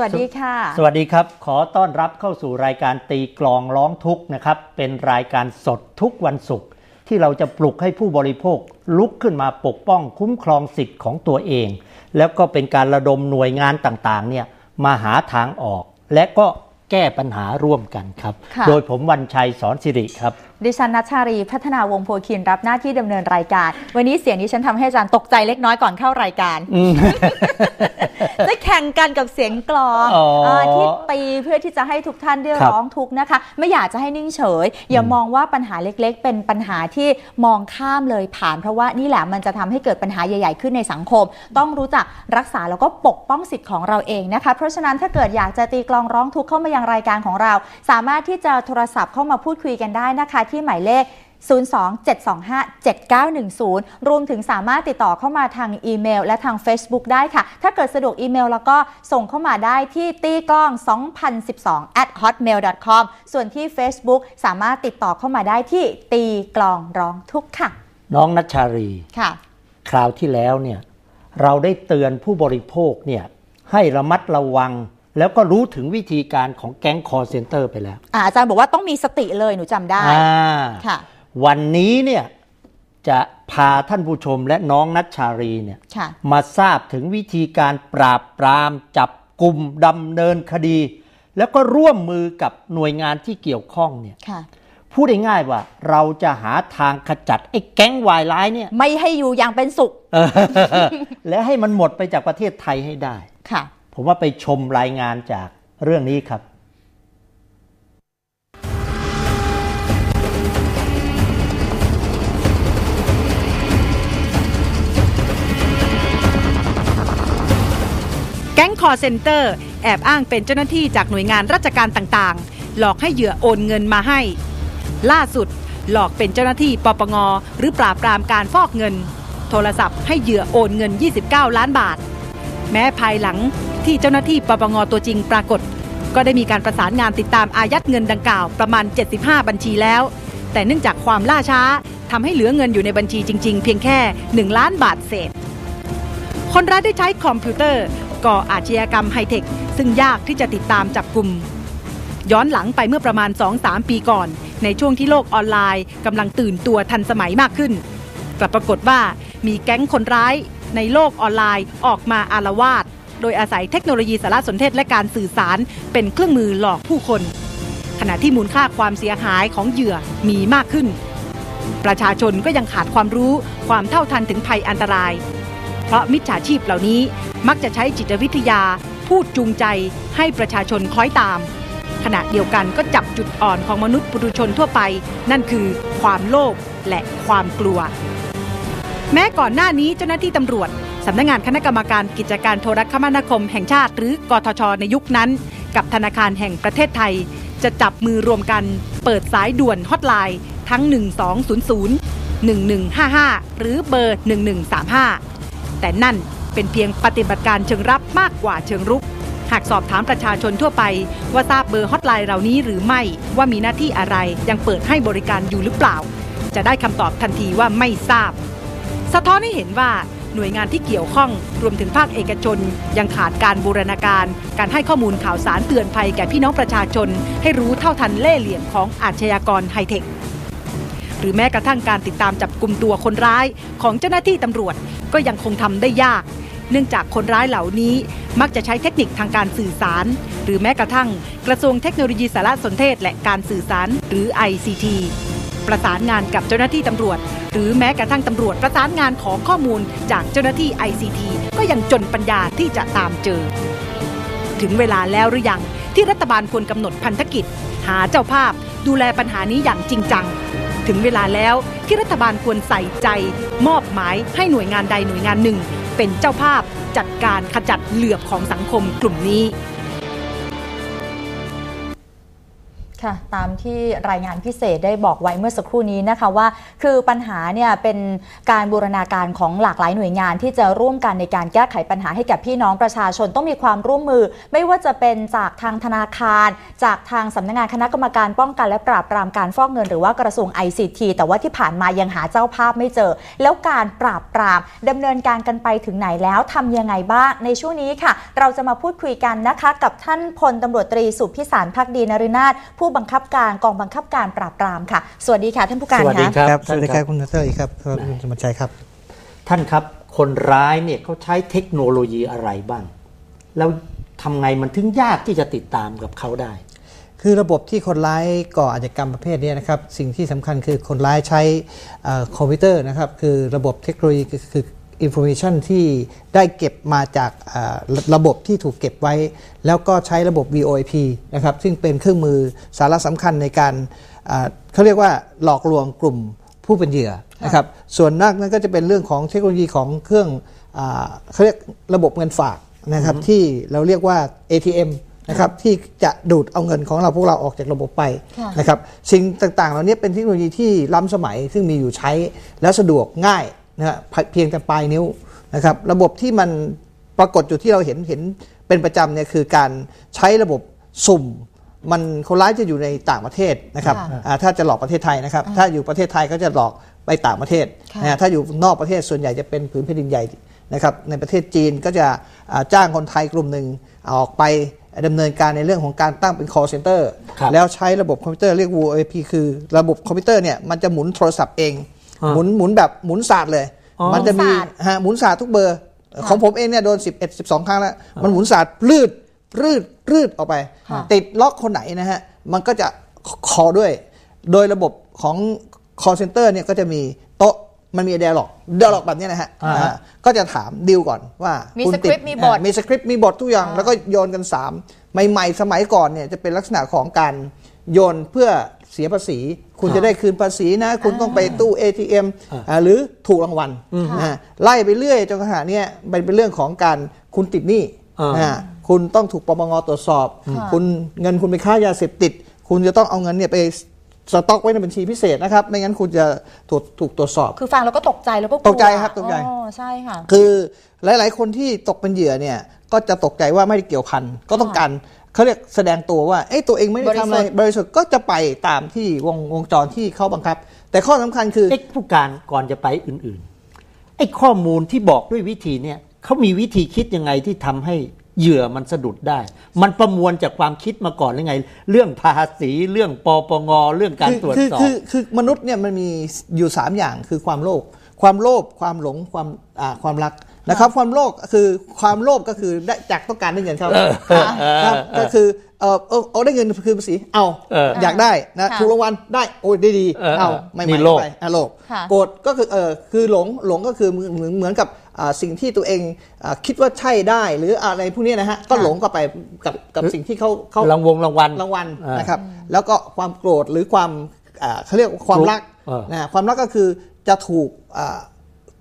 สวัสดีค่ะ สวัสดีครับ ขอต้อนรับเข้าสู่รายการตีกลองร้องทุกข์นะครับ เป็นรายการสดทุกวันศุกร์ที่เราจะปลุกให้ผู้บริโภค ลุกขึ้นมาปกป้องคุ้มครองสิทธิ์ของตัวเอง แล้วก็เป็นการระดมหน่วยงานต่างๆเนี่ยมาหาทางออก และก็แก้ปัญหาร่วมกันครับค่ะโดยผมวันชัยสอนสิริครับดิฉันนัชชารีพัฒนาวงศ์โพคินรับหน้าที่ดำเนินรายการ วันนี้เสียงนี้ฉันทำให้อาจารย์ตกใจเล็กน้อยก่อนเข้ารายการอืมจะแข่งกันกับเสียงกลองอ๋ออ่าที่ตีเพื่อที่จะให้ทุกท่านได้ครับร้องทุกข์นะคะ ไม่อยากจะให้นิ่งเฉย อย่ามองว่าปัญหาเล็กๆ เป็นปัญหาที่มองข้ามเลยผ่าน เพราะว่านี่แหละมันจะทำให้เกิดปัญหาใหญ่ ๆ ขึ้นในสังคม ต้องรู้จักรักษาแล้วก็ปกป้องสิทธิ์ของเราเองนะคะ เพราะฉะนั้นถ้าเกิดอยากจะตีกลองร้องทุกข์เข้ามายังรายการของเรา สามารถที่จะโทรศัพท์เข้ามาพูดคุยกันได้นะคะที่หมายเลข 027257910 รวมถึงสามารถติดต่อเข้ามาทางอีเมล และทาง Facebook ได้ค่ะ ถ้าเกิดสะดวกอีเมลแล้วก็ส่งเข้ามาได้ที่ตีกล้อง 2012 at hotmail com ส่วนที่ Facebook สามารถติดต่อเข้ามาได้ที่ตีกลองร้องทุกข์ค่ะ น้องนัชชารีค่ะ คราวที่แล้วเนี่ยเราได้เตือนผู้บริโภคเนี่ยให้ระมัดระวัง แล้วก็รู้ถึงวิธีการของแก๊งคอร์เซนเตอร์ไปแล้วอาอาจารย์บอกว่าต้องมีสติเลยหนูจำได้อ่าค่ะ วันนี้เนี่ยจะพาท่านผู้ชมและน้องนัชชารีเนี่ยค่ะมาทราบถึงวิธีการปราบปรามจับกลุ่มดำเนินคดี แล้วก็ร่วมมือกับหน่วยงานที่เกี่ยวข้องเนี่ยค่ะพูดง่ายๆว่าเราจะหาทางขจัดไอ้แก๊งวายร้ายเนี่ยไม่ให้อยู่อย่างเป็นสุขเออและให้มันหมดไปจากประเทศไทยให้ได้ค่ะ ผมว่าไปชมรายงานจากเรื่องนี้ครับแก๊งคอร์เซนเตอร์แอบอ้างเป็นเจ้าหน้าที่จากหน่วยงานราชการต่างๆ หลอกให้เหยื่อโอนเงินมาให้ ล่าสุดหลอกเป็นเจ้าหน้าที่ปปงหรือปราบปรามการฟอกเงิน โทรศัพท์ให้เหยื่อโอนเงิน 29 ล้านบาท แม้ภายหลัง ที่เจ้าหน้าที่ปปงตัวจริงปรากฏ ก็ได้มีการประสานงานติดตามอายัดเงินดังกล่าวประมาณ 75 บัญชีแล้ว แต่เนื่องจากความล่าช้าทำให้เหลือเงินอยู่ในบัญชีจริง ๆ เพียงแค่ 1 ล้านบาทเศษ คนร้ายได้ใช้คอมพิวเตอร์ ก่ออาชญากรรมไฮเทค ซึ่งยากที่จะติดตามจับกลุ่ม ย้อนหลังไปเมื่อประมาณ 2-3 ปีก่อน ในช่วงที่โลกออนไลน์กำลังตื่นตัวทันสมัยมากขึ้น กลับปรากฏว่ามีแก๊งคนร้ายในโลกออนไลน์ออกมาอารวาส โดยอาศัยเทคโนโลยีสารสนเทศและการสื่อสาร เป็นเครื่องมือหลอกผู้คน ขณะที่มูลค่าความเสียหายของเหยื่อมีมากขึ้น ประชาชนก็ยังขาดความรู้ความเท่าทันถึงภัยอันตราย เพราะมิจฉาชีพเหล่านี้มักจะใช้จิตวิทยา พูดจูงใจให้ประชาชนคล้อยตาม ขณะเดียวกันก็จับจุดอ่อนของมนุษย์ปุถุชนทั่วไป นั่นคือความโลภและความกลัว แม้ก่อนหน้านี้เจ้าหน้าที่ตำรวจ สำนักงานคณะกรรมการกิจการโทรคมนาคมแห่งชาติ หรือกทช ในยุคนั้น กับธนาคารแห่งประเทศไทย จะจับมือรวมกัน เปิดสายด่วนฮอตไลน์ทั้ง 1200 1155 หรือเบอร์ 1135 แต่นั่นเป็นเพียงปฏิบัติการเชิงรับมากกว่าเชิงรุก หากสอบถามประชาชนทั่วไป ว่าทราบเบอร์ฮอตไลน์เหล่านี้หรือไม่ว่ามีหน้าที่อะไรยังเปิดให้บริการอยู่หรือเปล่า จะได้คำตอบทันทีว่าไม่ทราบ สะท้อนให้เห็นว่า หน่วยงานที่เกี่ยวข้องรวมถึงภาคเอกชน ยังขาดการบูรณาการ การให้ข้อมูลข่าวสารเตือนภัยแก่พี่น้องประชาชน ให้รู้เท่าทันเล่ห์เหลี่ยมของอาชญากรไฮเทค หรือแม้กระทั่งการติดตามจับกลุ่มตัวคนร้ายของเจ้าหน้าที่ตำรวจก็ยังคงทำได้ยาก เนื่องจากคนร้ายเหล่านี้มักจะใช้เทคนิคทางการสื่อสาร หรือแม้กระทั่ง กระทรวงเทคโนโลยีสารสนเทศและการสื่อสารหรือ ICT ประสานงานกับเจ้าหน้าที่ตำรวจ หรือแม้กระทั่งตำรวจประสานงานขอข้อมูลจากเจ้าหน้าที่ ICT ก็ยังจนปัญญาที่จะตามเจอ ถึงเวลาแล้วหรือยังที่รัฐบาลควรกำหนดพันธกิจ หาเจ้าภาพดูแลปัญหานี้อย่างจริงจัง ถึงเวลาแล้วที่รัฐบาลควรใส่ใจ มอบหมายให้หน่วยงานใดหน่วยงานหนึ่ง เป็นเจ้าภาพจัดการขจัดเหลือบของสังคมกลุ่มนี้ ค่ะตามที่รายงานพิเศษได้บอกไว้เมื่อสักครู่นี้นะคะว่า คือปัญหาเนี่ยเป็นการบูรณาการของหลากหลายหน่วยงานที่จะร่วมกันในการแก้ไขปัญหาให้กับพี่น้องประชาชนต้องมีความร่วมมือ ไม่ว่าจะเป็นจากทางธนาคาร จากทางสำนักงานคณะกรรมการป้องกันและปราบปรามการฟอกเงินหรือว่ากระทรวง ICT แต่ว่าที่ผ่านมายังหาเจ้าภาพไม่เจอ แล้วการปราบปรามดำเนินการกันไปถึงไหนแล้วทำยังไงบ้างในช่วงนี้ค่ะ เราจะมาพูดคุยกันนะคะ กับท่านพลตำรวจตรีสุพิสารพักดีนรินาถผู้บังคับการกองบังคับการปราบปรามค่ะ สวัสดีค่ะท่านผู้การสวัสดีค่ะครับ สวัสดีครับคุณนัทเตอร์ครับคุณสมัชชัยครับ ท่านครับคนร้ายเนี่ยเขาใช้เทคโนโลยีอะไรบ้าง แล้วทำไงมันถึงยากที่จะติดตามกับเขาได้ คือระบบที่คนร้ายก่ออาชญากรรมประเภทนี้นะครับ สิ่งที่สำคัญคือคนร้ายใช้เอ่อคอมพิวเตอร์นะครับ คือระบบเทคโนโลยีคือคื ออินโฟมชันที่ได้เก็บมาจากเอ่อระระบบที่ถูกเก็บไว้ แล้วก็ใช้ระบบ VoIP นะครับ ซึ่งเป็นเครื่องมือสาระสำคัญในการเอ่อเขาเรียกว่าหลอกลวงกลุ่มผู้เป็นเหยื่อนะครับ ส่วนนักนั้นก็จะเป็นเรื่องของเทคโนโลยีของเครื่องอาเขาเรียกระบบเงินฝากนะครับที่เราเรียกว่า ATM นะครับที่จะดูดเอาเงินของเราพวกเราออกจากระบบไปค่ะนะครับสิ่งต่างๆ เหล่านี้เป็นเทคโนโลยีที่ล้ำสมัยซึ่งมีอยู่ใช้แล้วสะดวกง่าย นะฮะเพียงแต่ปลายนิ้วนะครับ ระบบที่มันปรากฏอยู่ที่เราเห็นเห็นเป็นประจำเนี่ยคือการใช้ระบบสุ่มมันคนร้ายจะอยู่ในต่างประเทศนะครับค่ะอ่าถ้าจะหลอกประเทศไทยนะครับ ถ้าอยู่ประเทศไทยก็จะหลอกไปต่างประเทศค่ะนะฮะถ้าอยู่นอกประเทศส่วนใหญ่จะเป็นผืนแผ่นดินใหญ่นะครับ ในประเทศจีนก็จะอ่าจ้างคนไทยกลุ่มหนึ่งออกไปดำเนินการในเรื่องของการตั้งเป็น call center ครับแล้วใช้ระบบคอมพิวเตอร์เรียก VoIP คือระบบคอมพิวเตอร์เนี่ยมันจะหมุนโทรศัพท์เองอ่า หมุนหมุนแบบหมุนศาสตร์เลยอ๋อมันจะมีหมุนศาสตร์ฮะหมุนศาสตร์ทุกเบอร์ ของผมเองเนี่ยโดน 11 12 ครั้งแล้ว มันหมุนศาสตร์ลืดรืดรืดออกไปค่ะติดล็อกคนไหนนะฮะ มันก็จะคอด้วย โดยระบบของ call center เนี่ยก็จะมีโต๊ะมันมี dialog dialog แบบเนี้ยนะฮะอ่าฮะอ่าก็จะถามดิวก่อนว่ามีคุณสคริปต์ติดมีบทอ่ามีสคริปต์มีบททุกอย่างอ่าแล้วก็โยนกัน 3 ใหม่ ๆ สมัยก่อนเนี่ยจะเป็นลักษณะของการโยนเพื่อ เสียภาษี คุณจะได้คืนภาษีนะ คุณต้องไปตู้ ATM อ่าอ่าหรือถูกรางวัลนะฮะไล่ไปเรื่อยจนกระทั่งเนี่ยมันเป็นเรื่องของการคุณติดหนี้อ่านะฮะคุณต้องถูกปปงตรวจสอบค่ะคุณเงินคุณไปค้ายาเสพติด คุณจะต้องเอาเงินเนี่ยไปสต็อกไว้ในบัญชีพิเศษนะครับ ไม่งั้นคุณจะถูกถูกตรวจสอบ คือฟังแล้วก็ตกใจแล้วก็ลัวตกใจครับตกใจอ๋อใช่ค่ะ คือหลาย ๆ คนที่ตกเป็นเหยื่อเนี่ย ก็จะตกใจว่าไม่ได้เกี่ยวพันก็ต้องการ เขาเรียกแสดงตัวว่าเอ้ยตัวเองไม่ได้ทำอะไรบริสุทธิ์บริสุทธิ์ก็จะไปตามที่วงวงจรที่เขาบังคับ แต่ข้อสำคัญคือเอ๊ะผู้การก่อนจะไปอื่นๆไอ้ข้อมูลที่บอกด้วยวิธีเนี่ยเขามีวิธีคิดยังไงที่ทำให้เหยื่อมันสะดุดได้ มันประมวลจากความคิดมาก่อนหรือไง เรื่องภาษีเรื่องปปงเรื่องการคือตรวจคือสอบคือคือมนุษย์เนี่ยมันมีอยู่ 3 อย่างคือความโลภ ความโลภความหลงความอ่าความรักนะครับ ความโลภคือความโลภก็คือได้จากต้องการได้เงินครับครับก็คือเออเออเอาได้เงินคืนภาษีเอาเอออยากได้นะค่ะถูกรางวัลได้โอ้ยได้ดีเออเอาเออไม่นี่ไม่โลภไปอะโลภค่ะโกรธก็คือเออคือหลงหลงก็คือเหมือนเหมือนเหมือนกับอ่าสิ่งที่ตัวเองอ่าคิดว่าใช่ได้หรืออะไรพวกนี้นะฮะก็หลงก็ไปกับกับสิ่งที่เขาเขารางวงรางวัลรางวัลอ่านนะครับ แล้วก็ความโกรธหรือความอ่าเขาเรียกว่าความรักเออนะความรักก็คือ จะถูกอ่า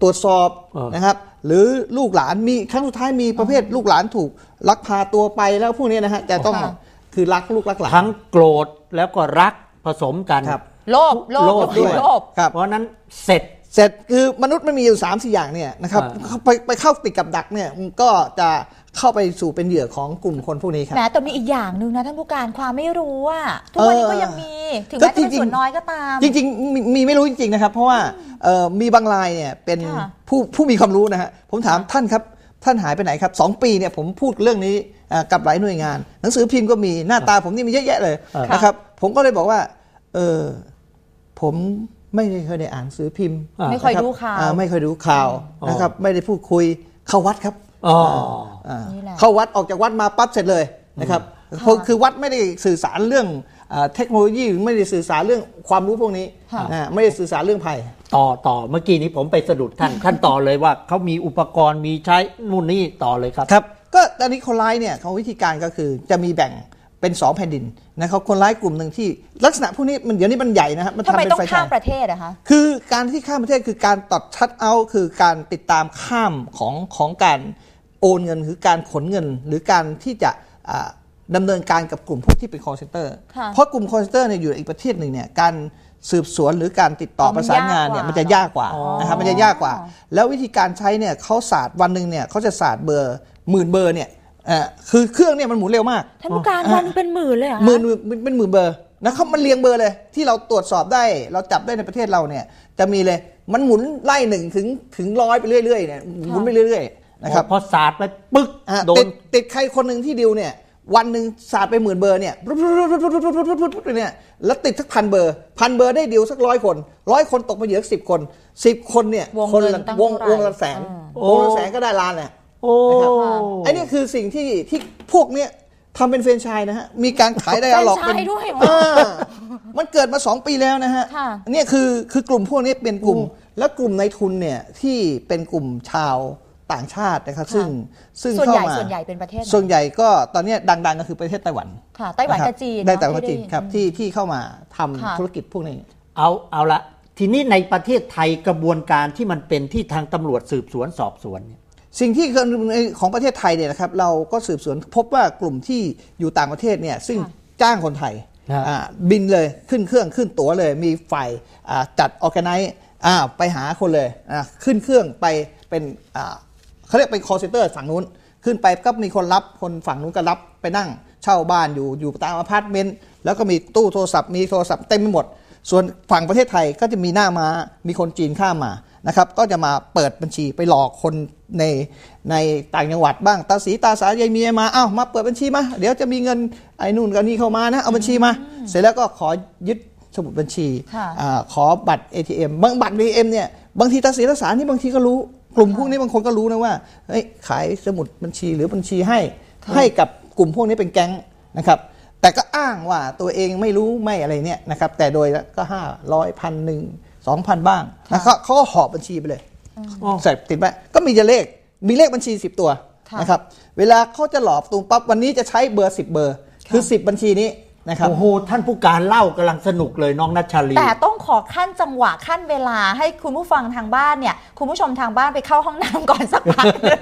ตรวจสอบเออนะครับ หรือลูกหลานมีครั้งสุดท้ายมีประเภทลูกหลานถูกลักพาตัวไปแล้วพวกนี้นะฮะจะต้องค่ะคือรักลูกรักหลานทั้งโกรธแล้วก็รักผสมกันครับโลภโลภโลภด้วยโลภครับเพราะฉะนั้นเสร็จ เสร็จคือมนุษย์มันมีอยู่3ามสี่อย่างเนี่ยนะครับอ่าเข้าไปไปเข้าติดกับดักเนี่ยมันก็จะเข้าไปสู่เป็นเหยื่อของกลุ่มคนพวกนี้ครับแหมแต่มีอีกอย่างหนึ่งนะท่านผู้การความไม่รู้อะทุกวันนี้ก็ยังมี ถึงแม้จะเป็นส่วนน้อยก็ตาม จริงๆ มีมีไม่รู้จริงๆนะครับ เพราะว่าเอ่อมีบางรายเนี่ยเป็นค่ะผู้ผู้มีความรู้นะฮะผมถามท่านครับท่านหายไปไหนครับสองปีเนี่ยผมพูดเรื่องนี้เอ่อกับหลายหน่วยงาน หนังสือพิมพ์ก็มีหน้าตาผมนี่มีเยอะแยะเลยค่ะนะครับ ผมก็เลยบอกว่า เออผม ไม่ได้เคยได้อ่านหนังสือพิมพ์อ่าไม่ค่อยนะรับดูข่าวอ่ไม่ค่อยดูข่าวอ๋อนะครับ ไม่ได้พูดคุยเข้าวัดครับอ๋ออ่านี่แหละเข้าวัดออกจากวัดมาปั๊บเสร็จเลยนะครับค่ะคือคือวัดไม่ได้สื่อสารเรื่องอ่าเทคโนโลยีหรือไม่ได้สื่อสารเรื่องความรู้พวกนี้ค่ะนะไม่ได้สื่อสารเรื่องภัยต่อต่อเมื่อกี้นี้ผมไปสะดุดท่านท่านต่อเลยว่าเขามีอุปกรณ์มีใช้นู่นนี่ต่อเลยครับครับ ก็ตอนนี้คนร้ายเนี่ยเขาวิธีการก็คือจะมีแบ่ง เป็นสองแผ่นดินนะครับคนร้ายกลุ่มหนึ่งที่ลักษณะพวกนี้มันเดี๋ยวนี้มันใหญ่นะครับมันทำทำไมเป็นต้องไฟข้าฉามยประเทศอะคะคือการที่ข้ามประเทศคือการตัดชัดเอาคือการติดตามข้ามของของการโอนเงินคือการขนเงิน หรือการที่จะอ่าดำเนินการกับกลุ่มพวกที่เป็น call center ค่ะเพราะกลุ่ม call center เนี่ยอยู่อีกประเทศหนึ่งเนี่ยการสืบสวนหรือการติดต่ออ๋อมัปนระสานงานเนี่ยยากกว่ามันจะยากกว่าอ๋อนะครับมันจะยากกว่า แล้ววิธีการใช้เนี่ยเขาศาสตร์วันหนึ่งเนี่ยเขาจะศาสตร์เบอร์หมื่นเบอร์เนี่ยเอ่าคือเครื่องเนี่ยมันหมุนเร็วมากท่านผู้การวันเป็นหมื่นเลยหรอคะหมื่นเป็นหมื่นเบอร์นะครับมันเรียงเบอร์เลย ที่เราตรวจสอบได้ เราจับได้ในประเทศเราเนี่ย จะมีเลยมันหมุนไล่หนึ่งถึงถึงร้อยไปเรื่อยๆเนี่ยหมุนไปเรื่อยๆนะครับพอสาดไปปึ๊กโดนติดใครคนหนึ่งที่ดิวเนี่ยวันหนึ่งสาดไปหมื่นเบอร์เนี่ยเนี่ยแล้วติดสักพันเบอร์พันเบอร์ได้ดิวสักร้อยคนร้อยคนตกมาเหลือสิบคนสิบคนเนี่ยคนวงวงละแสนวงละแสนก็ได้ล้านเนี่ย โอ้นะครับไอ้นี่คือสิ่งที่ที่พวกเนี้ยทำเป็นแฟรนไชส์นะฮะ มีการขายได้หลอกแฟรนไชส์ด้วยเหรออ่ามันเกิดมา 2 ปีแล้วนะฮะค่ะเนี่ยคือคือกลุ่มพวกนี้เป็นกลุ่ม แล้วกลุ่มในทุนเนี่ยที่เป็นกลุ่มชาวต่างชาตินะครับซึ่งซึ่งส่วนใหญ่เข้ามาส่วนใหญ่เป็นประเทศไหนส่วนใหญ่ก็ตอนเนี้ยดังๆก็คือประเทศไต้หวันค่ะไต้หวันนะคกัรับจีนได้เนอะแต่ว่าที่จีนครับที่ที่เข้ามาทำค่ะ ธุรกิจพวกนี้ เอาเอาละทีนี้ในประเทศไทยกระบวนการที่มันเป็นที่ทางตำรวจสืบสวนสอบสวนเนี่ย สิ่งที่ของประเทศไทยเนี่ยนะครับเราก็สืบสวนพบว่ากลุ่มที่อยู่ต่างประเทศเนี่ยซึ่งค่ะจ้างคนไทยฮะอ่าบินเลยขึ้นเครื่องขึ้นตั๋วเลย มีฝ่ายอ่าจัดออแกไนซ์ไปหาคนเลยอ่าขึ้นเครื่องไปเป็นอ่าเขาเรียกเป็น call center ฝั่งนู้น ขึ้นไปก็มีคนรับคนฝั่งนู้นก็รับไปนั่ง เช่าบ้านอยู่อยู่ตามอพาร์ตเมนต์แล้วก็มีตู้โทรศัพท์มีโทรศัพท์เต็มไปหมด ส่วนฝั่งประเทศไทยก็จะมีหน้ามา มีคนจีนข้ามมา นะครับก็จะมาเปิดบัญชีไปหลอกคนในในต่างจังหวัดบ้างตาสีตาสายายเมียมาเอ้ามาเปิดบัญชีมา เดี๋ยวจะมีเงินไอ้นู่นกับนี่เข้ามานะเอาบัญชีมา เสร็จแล้วก็ขอยึดสมุดบัญชีค่ะอาขอบัตร ATM บางบัตร ATM เนี่ยบางทีตาสีตาสานี่บางทีก็รู้ กลุ่มพวกนี้บางคนก็รู้นะว่าเฮ้ยขายสมุดบัญชีหรือบัญชีให้ให้กับกลุ่มพวกนี้เป็นแก๊งนะครับแต่ก็อ้างว่าตัวเองไม่รู้ไม่อะไรเนี่ยนะครับแต่โดยก็ห้าร้อยพันหนึ่ง สองพันบ้างนะครับเขาก็หอบบัญชีไปเลยใส่ติดไว้ก็มีจะเลขมีเลขบัญชี 10 ตัวค่ะนะครับเวลาเขาจะหลอกตูมปั๊บวันนี้จะใช้เบอร์ 10 เบอร์ คือ 10 บัญชีนี้ นะครับโอ้โหท่านผู้การเล่ากำลังสนุกเลยน้องนัชชาลี แต่ต้องขอขั้นจังหวะขั้นเวลาให้คุณผู้ฟังทางบ้านเนี่ยคุณผู้ชมทางบ้านไปเข้าห้องน้ำก่อนสักพักหนึ่ง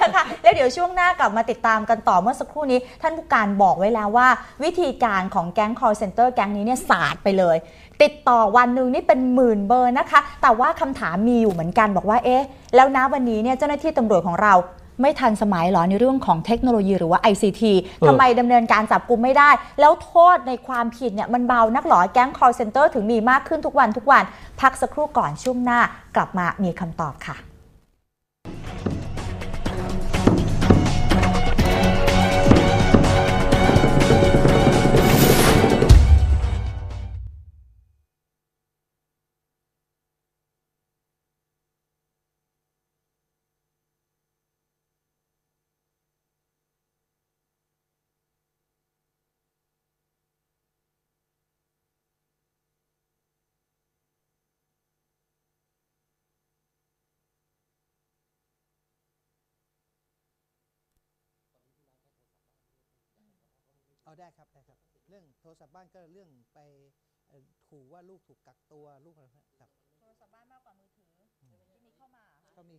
นะคะแล้วเดี๋ยวช่วงหน้ากลับมาติดตามกันต่อเมื่อสักครู่นี้ ท่านผู้การบอกไว้แล้วว่า วิธีการของแก๊ง call center แก๊งนี้เนี่ยศาสตร์ไปเลย ติดต่อวันหนึ่งนี่เป็นหมื่นเบอร์นะคะ แต่ว่าคำถามมีอยู่เหมือนกันบอกว่าเอ๊ะแล้วนะวันนี้เนี่ยเจ้าหน้าที่ตำรวจของเรา ไม่ทันสมัยหรอในเรื่องของเทคโนโลยีหรือว่า ICT ทำไมดำเนินการจับกลุ่มไม่ได้ แล้วโทษในความผิดเนี่ยมันเบานักหรอแก๊ง call center ถึงมีมากขึ้นทุกวันทุกวัน พักสักครู่ก่อนช่วงหน้ากลับมามีคำตอบค่ะ ได้ครับได้ครับ เรื่องโทรศัพท์บ้านก็เรื่องไปเอ่อขู่ว่าลูกถูกกักตัวลูกอะไรครับ โทรศัพท์บ้านมากกว่ามือถือที่มีเข้ามาก็มี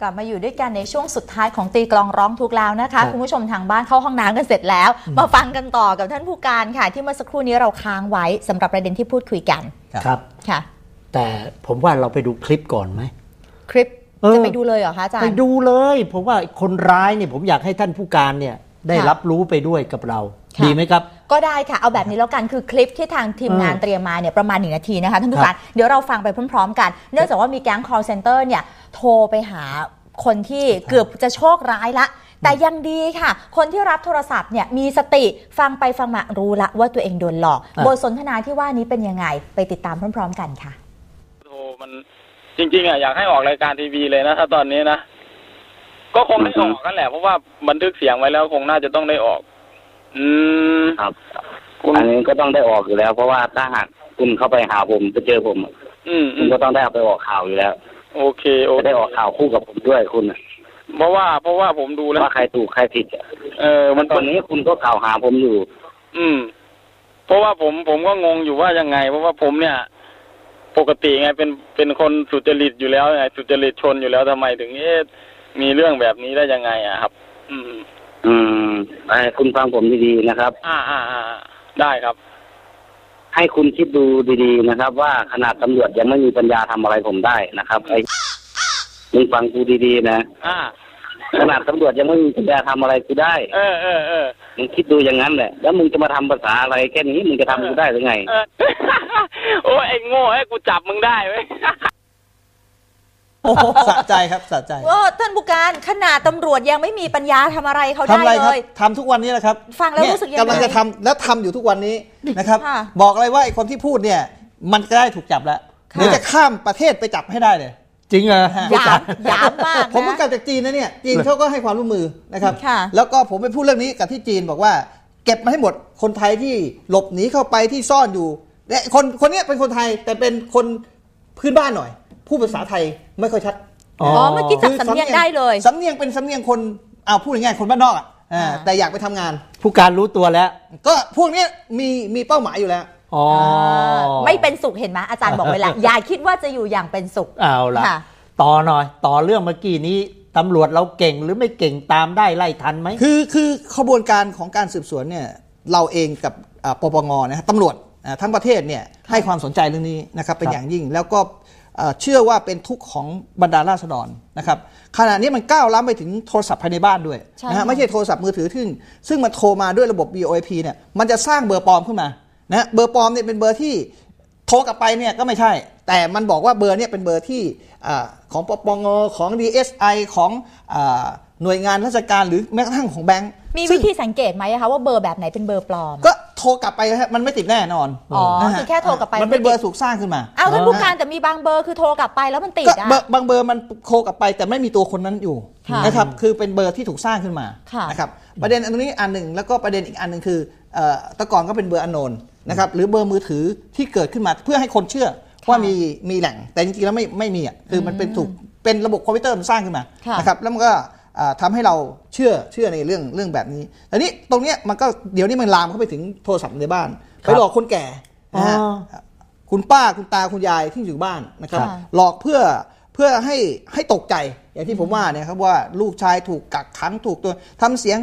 กลับมาอยู่ด้วยกันในช่วงสุดท้ายของตีกลองร้องทุกข์แล้วนะครัคะบคุณผู้ชมทางบ้านเข้าห้องน้ำกันเสร็จแล้ว มาฟังกันต่อกับท่านผู้การค่ะ ที่เมื่อสักครู่นี้เราค้างไว้สำหรับประเด็นที่พูดคุยกันครับค่ะ แต่ผมว่าเราไปดูคลิปก่อนไหมคลิปเออจะไปดูเลยเหรอคะอาจารไปย์ดูเลย ผมว่าคนร้ายเนี่ยผมอยากให้ท่านผู้การเนี่ยได้ค่ะรับรู้ไปด้วยกับเราค่ะดีไหมครับ ก็ได้ค่ะ เอาแบบนี้แล้วกันคือคลิปที่ทางทีมงานเออเตรียมมาเนี่ยประมาณหนึ่งนาทีนะคะท่านผู้ครัการบเดี๋ยวเราฟังไปพร้อมๆ กัน เนื่องจากว่ามีแก๊ง call center เนี่ยโทรไปหาคนที่เกือบจะโชคร้ายละ แต่ยังดีค่ะ คนที่รับโทรศัพท์เนี่ยมีสติฟังไปฟังมารู้ละว่าตัวเองโดนหลอกอะบทสนทนาที่ว่านี้เป็นยังไงไปติดตามพร้อม ๆ กันค่ะโทรมันจริงๆอะอยากให้ออกรายการทีวีเลยนะถ้าตอนนี้นะก็คงได้ออกกันแหละเพราะว่าบันทึกเสียงไว้แล้วคงน่าจะต้องได้ออก อืมครับคุณอันนี้ก็ต้องได้ออกอยู่แล้ว เพราะว่าถ้าหากคุณเข้าไปหาผมไปเจอผมอะอืมอืคุณมก็ต้องได้เอาไปออกข่าวอยู่แล้วโอเคโอจะเคได้ออกข่าวคู่กับผมด้วยคุณอะเพราะว่าเพราะว่าผมดูแล้ว ว่าใครถูกใครผิดอะเออมันตอนนี้คุณก็กล่าวหาผมอยู่ อืม เพราะว่าผมผมก็งงอยู่ว่ายังไง เพราะว่าผมเนี่ย ปกติไงเป็นเป็นคนสุจริตอยู่แล้วไงสุจริตชนอยู่แล้วทำไมถึงเอ๊ะมีเรื่องแบบนี้ได้ยังไงอะครับ อืม อืมไอ้ คุณฟังผมดีๆนะครับ อ่าอ่าอ่าได้ครับ ให้คุณคิดดูดีๆนะครับ ว่าขนาดตำรวจยังไม่มีปัญญาทำอะไรผมได้นะครับไอ้มึงฟังกูดีๆนะอ่าขนาดตำรวจยังไม่มีปัญญาทำอะไรกูได้ เออเออเออมึงคิดดูอย่างนั้นแหละ แล้วมึงจะมาทำภาษาอะไรแค่นี้มึงจะทำกูได้หรือไงเออโอ้ยไอ้โง่ไอ้กูจับมึงได้เว้ย สะใจครับสะใจเออท่านผู้การขนาดตำรวจยังไม่มีปัญญาทำอะไรเขาทำได้อะไรคเลรับยทำทุกวันนี้แหละครับ ฟังแล้วเนี่ยรู้สึกยังไงกำลังจะทำแล้วทำอยู่ทุกวันนี้นะครับค่ะบอกเลยว่าไอ้คนที่พูดเนี่ยมันจะได้ถูกจับแล้วค่ะเดี๋ยวจะข้ามประเทศไปจับให้ได้เลยจริงเหรอหยามหยามมากนะผมเพิ่งกลับจากจีนนะเนี่ยจีนเขาก็ให้ความร่วมมือนะครับค่ะแล้วก็ผมไปพูดเรื่องนี้กับที่จีนบอกว่า เก็บมาให้หมดคนไทยที่หลบหนีเข้าไปที่ซ่อนอยู่และคนคนเนี้ยเป็นคนไทยแต่เป็นคนพื้นบ้านหน่อย พูดภาษาไทยไม่ค่อยชัดอ๋ออ๋อเมื่อกี้จับสำเนียงได้เลยสำเนียงเป็นสำเนียงคนเอาพูดง่ายๆคนบ้านนอกอะอ่าอ่าแต่อยากไปทำงาน ผู้การรู้ตัวแล้ว ก็พวกเนี้ยมีมีเป้าหมายอยู่แล้วอ๋อไม่เป็นสุขเห็นไหมอาจารย์บอกไว้แล้วอย่าคิดว่าจะอยู่อย่างเป็นสุขเอาละค่ะต่อหน่อย ต่อเรื่องเมื่อกี้นี้ตำรวจเราเก่งหรือไม่เก่งตามได้ไล่ทันไหมคือคือขบวนการของการสืบสวนเนี่ยเราเองกับอ่าปปงนะฮะตำรวจอ่าทั้งประเทศเนี่ยให้ความสนใจเรื่องนี้นะครับเป็นครับอย่างยิ่งแล้วก็ เอ่อเชื่อว่าเป็นทุกข์ของบรรดาราษฎรนะครับขณะนี้มันก้าวล้ำไปถึงโทรศัพท์ภายในบ้านด้วยใช่นะฮะค่ะไม่ใช่โทรศัพท์มือถือซึ่งซึ่งมันโทรมาด้วยระบบ VoIP เนี่ยมันจะสร้างเบอร์ปลอมขึ้นมานะฮะเบอร์ปลอมเนี่ยเป็นเบอร์ที่โทรกลับไปเนี่ยก็ไม่ใช่ แต่มันบอกว่าเบอร์เนี่ยเป็นเบอร์ที่อ่าของปปงของ DSI ของอา หน่วยงานราชการหรือแม้กระทั่งของแบงก์มีซึ่วิงธีสังเกตไหมอะคะว่าเบอร์แบบไหนเป็นเบอร์ปลอม ก็โทรกลับไปนะฮะมันไม่ติดแน่นอนอ๋อนะฮะคือแค่โทรกลับไปมันเป็นไม่ติดเบอร์ถูกสร้างขึ้นมาเอาท่านผู้การแต่มีบางเบอร์คือโทรกลับไปแล้วมันติดก็อะเบอร์บางเบอร์มันโทรกลับไปแต่ไม่มีตัวคนนั้นอยู่ค่ะนะครับคือเป็นเบอร์ที่ถูกสร้างขึ้นมาค่ะนะครับประเด็นอันนี้อันหนึ่งแล้วก็ประเด็นอีกอันหนึ่งคือเอ่อแต่ก่อนก็เป็นเบอร์อนโนนนะครับหรือเบอร์มือถือที่เกิดขึ้นมาเพื่อให้คนเชื่อว่ามีมีแหล่งแต่จริงๆแล้วไม่ไม่มีอะคือมันเป็นถูกเป็นระบบคอมพิวเตอร์มันสร้างขึ้นมาค่ะนะครับแล้วมันก็ อ่าทำให้เราเชื่อเชื่อในเรื่องเรื่องแบบนี้แต่นี้ตรงเนี้ยมันก็เดี๋ยวนี้มันลามเข้าไปถึงโทรศัพท์ในบ้านครับไปหลอกคนแก่นะฮะอ๋อคุณป้าคุณตาคุณยายที่อยู่บ้านนะครับค่ะหลอกเพื่อเพื่อให้ให้ตกใจอย่างที่ผมว่าเนี่ยครับว่าลูกชายถูกกักขังถูกตัวทำเสียง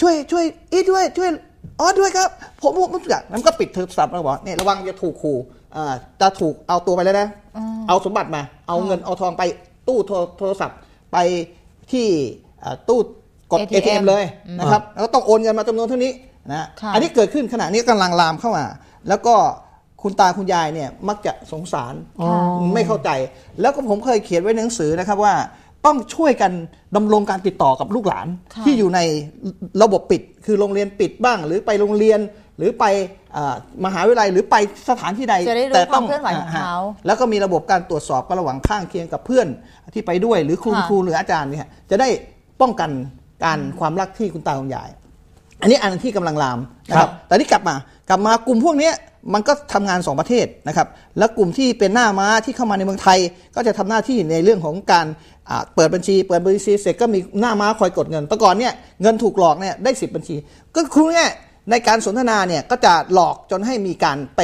ช่วยช่วยอีทด้วยช่วยอ๋อด้วยครับ ผมผมผมอยากนั้นก็ปิดโทรศัพท์แล้วบอกเนี่ยระวังจะถูกขู่อ่าจะถูกเอาตัวไปแล้วนะอืมเอาสมบัติมา เอาเงินเอาทองไปตู้โทรโทรศัพท์ ไปที่อ่าตู้กด ATM ATM เลยนะครับแล้วก็ต้องโอนเงินมาจำนวนเท่านี้นะค่ะอันนี้เกิดขึ้นขณะนี้กำลังลามเข้ามา แล้วก็คุณตาคุณยายเนี่ยมักจะสงสารค่ะไม่เข้าใจ แล้วก็ผมเคยเขียนไว้ในหนังสือนะครับว่าต้องช่วยกันดำรงการติดต่อกับลูกหลานค่ะที่อยู่ในระบบปิด คือโรงเรียนปิดบ้าง หรือไปโรงเรียน หรือไปอ่ามหาวิทยาลัยหรือไปสถานที่ใดจะได้รู้แต่ความเคลื่อนไหวของเขาฮะแล้วก็มีระบบการตรวจสอบกันระหว่างข้างเคียงกับเพื่อนที่ไปด้วย หรือครูค่ะครูหรืออาจารย์เนี่ยจะได้ป้องกันการความรักที่คุณตาคุณยาย อันนี้อันที่กำลังลามนะคครัรับบแต่ที่กลับมากลับมากลุ่มพวกเนี้ยมันก็ทำงานสองประเทศนะครับ แล้วกลุ่มที่เป็นหน้าม้าที่เข้ามาในเมืองไทย ก็จะทำหน้าที่ในเรื่องของการอ่าเปิดบัญชี เปิดบัญชีเสร็จก็มีหน้าม้าคอยกดเงินแต่ก่อนเนี่ยเงินถูกหลอกเนี่ยได้สิบบัญชี ก็คือเนี่ย ในการสนทนาเนี่ยก็จะหลอกจนให้มีการไป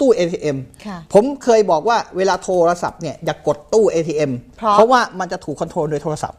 ตู้ ATM ค่ะผมเคยบอกว่าเวลาโทรศัพท์เนี่ยอย่ากกดตู้ ATM เพราะเพราะว่ามันจะถูกคอนโทรลโดยโทรศัพท์